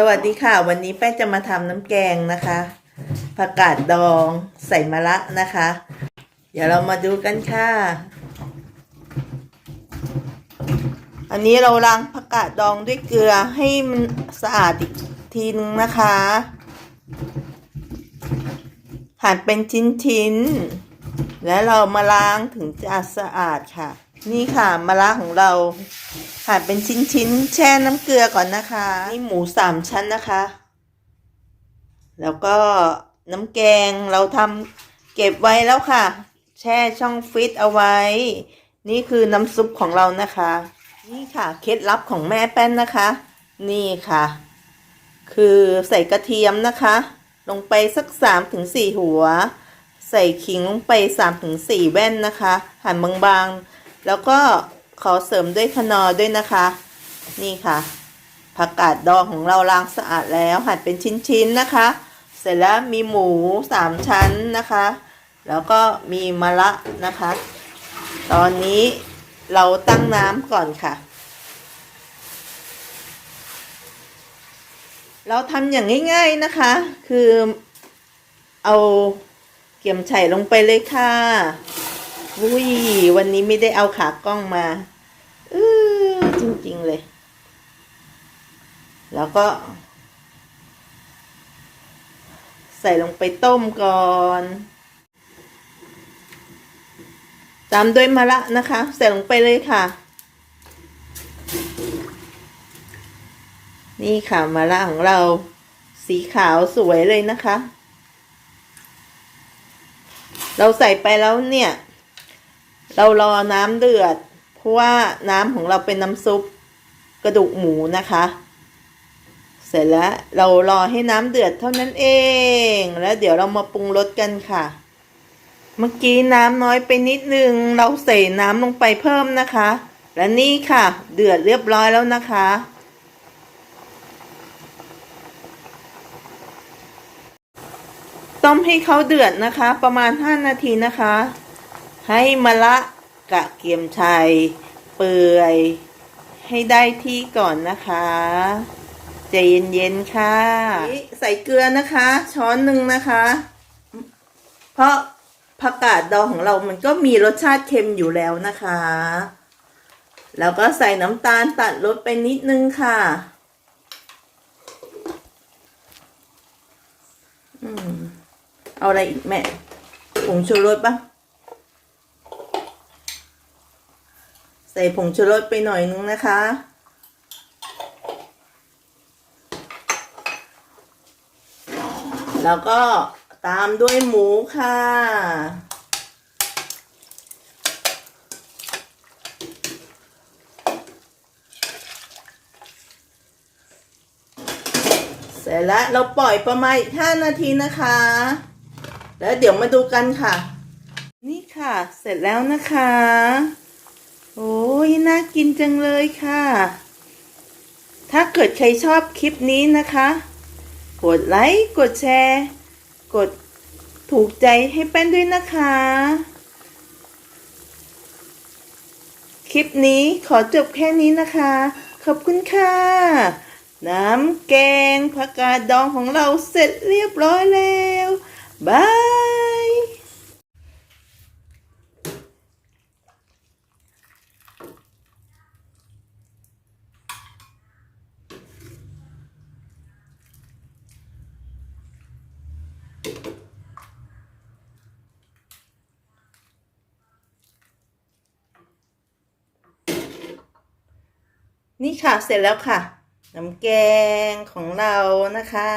สวัสดีค่ะ วันนี้แป้งจะมาทำน้ำแกงนะคะผักกาดดองใส่มะระนะคะ เดี๋ยวเรามาดูกันค่ะ อันนี้เราล้างผักกาดดองด้วยเกลือให้มันสะอาดอีกทีนึงนะคะหั่นเป็นชิ้นๆ แล้วเรามาล้างถึงจะสะอาดค่ะ นี่ค่ะมะระของเรา หั่นเป็นชิ้นๆ แช่น้ำเกลือก่อนนะคะ นี่หมูสามชั้นนะคะ แล้วก็น้ำแกงเราทำเก็บไว้แล้วค่ะ แช่ช่องฟิตเอาไว้ นี่คือน้ำซุปของเรานะคะ นี่ค่ะเคล็ดลับของแม่แป้นนะคะ นี่ค่ะ คือใส่กระเทียมนะคะ ลงไปสักสามถึงสี่หัว ใส่ขิงลงไปสามถึงสี่แว่นนะคะ หั่นบางๆ แล้วก็ ขอเสริมด้วยคนอด้วยนะคะ นี่ค่ะผักกาดดองของเราล้างสะอาดแล้วหั่นเป็นชิ้นๆนะคะ เสร็จแล้วมีหมูสามชั้นนะคะ แล้วก็มีมะระนะคะ ตอนนี้เราตั้งน้ำก่อนค่ะ เราทำอย่างง่ายๆนะคะ คือเอาเกี่ยมไฉลงไปเลยค่ะ อุ้ยวันนี้ไม่ได้เอาขากล้องมาเออจริง ๆ เลย แล้วก็ ใส่ลงไปต้มก่อน ตามด้วยมะระนะคะ ใส่ลงไปเลยค่ะ นี่ค่ะมะระของเรา สีขาวสวยเลยนะคะ เราใส่ไปแล้วเนี่ย เรารอน้ำเดือด เพราะว่าน้ำของเราเป็นน้ำซุปกระดูกหมูนะคะ เสร็จแล้วเรารอให้น้ำเดือดเท่านั้นเอง แล้วเดี๋ยวเรามาปรุงรสกันค่ะ เมื่อกี้น้ำน้อยไปนิดนึง เราใส่น้ำลงไปเพิ่มนะคะ และนี่ค่ะ เดือดเรียบร้อยแล้วนะคะต้มให้เขาเดือดนะคะ ประมาณ 5 นาทีนะคะ ให้มะละกะเกียมชัย เปื่อย ให้ได้ที่ก่อนนะคะใจเย็นๆค่ะ ใส่เกลือนะคะ ช้อนหนึ่งนะคะ เพราะผักกาดดองของเรามันก็มีรสชาติเค็มอยู่แล้วนะคะ แล้วก็ใส่น้ำตาลตัดรสไปนิดนึงค่ะ อืม เอาอะไรอีกแม่ผงชูรสปะ ใส่ผงชูรสไปหน่อยนึงนะคะ แล้วก็ตามด้วยหมูค่ะ เสร็จแล้วเราปล่อยประมาณอีกห้านาทีนะคะ แล้วเดี๋ยวมาดูกันค่ะ นี่ค่ะ เสร็จแล้วนะคะ โอ้ยน่ากินจังเลยค่ะ ถ้าเกิดใครชอบคลิปนี้นะคะ กดไลค์ กดแชร์ กดถูกใจให้แป้นด้วยนะคะ คลิปนี้ขอจบแค่นี้นะคะ ขอบคุณค่ะ น้ำแกงผักกาดดองของเราเสร็จเรียบร้อยแล้ว บาย นี่ค่ะเสร็จแล้วค่ะน้ำแกงของเรานะคะ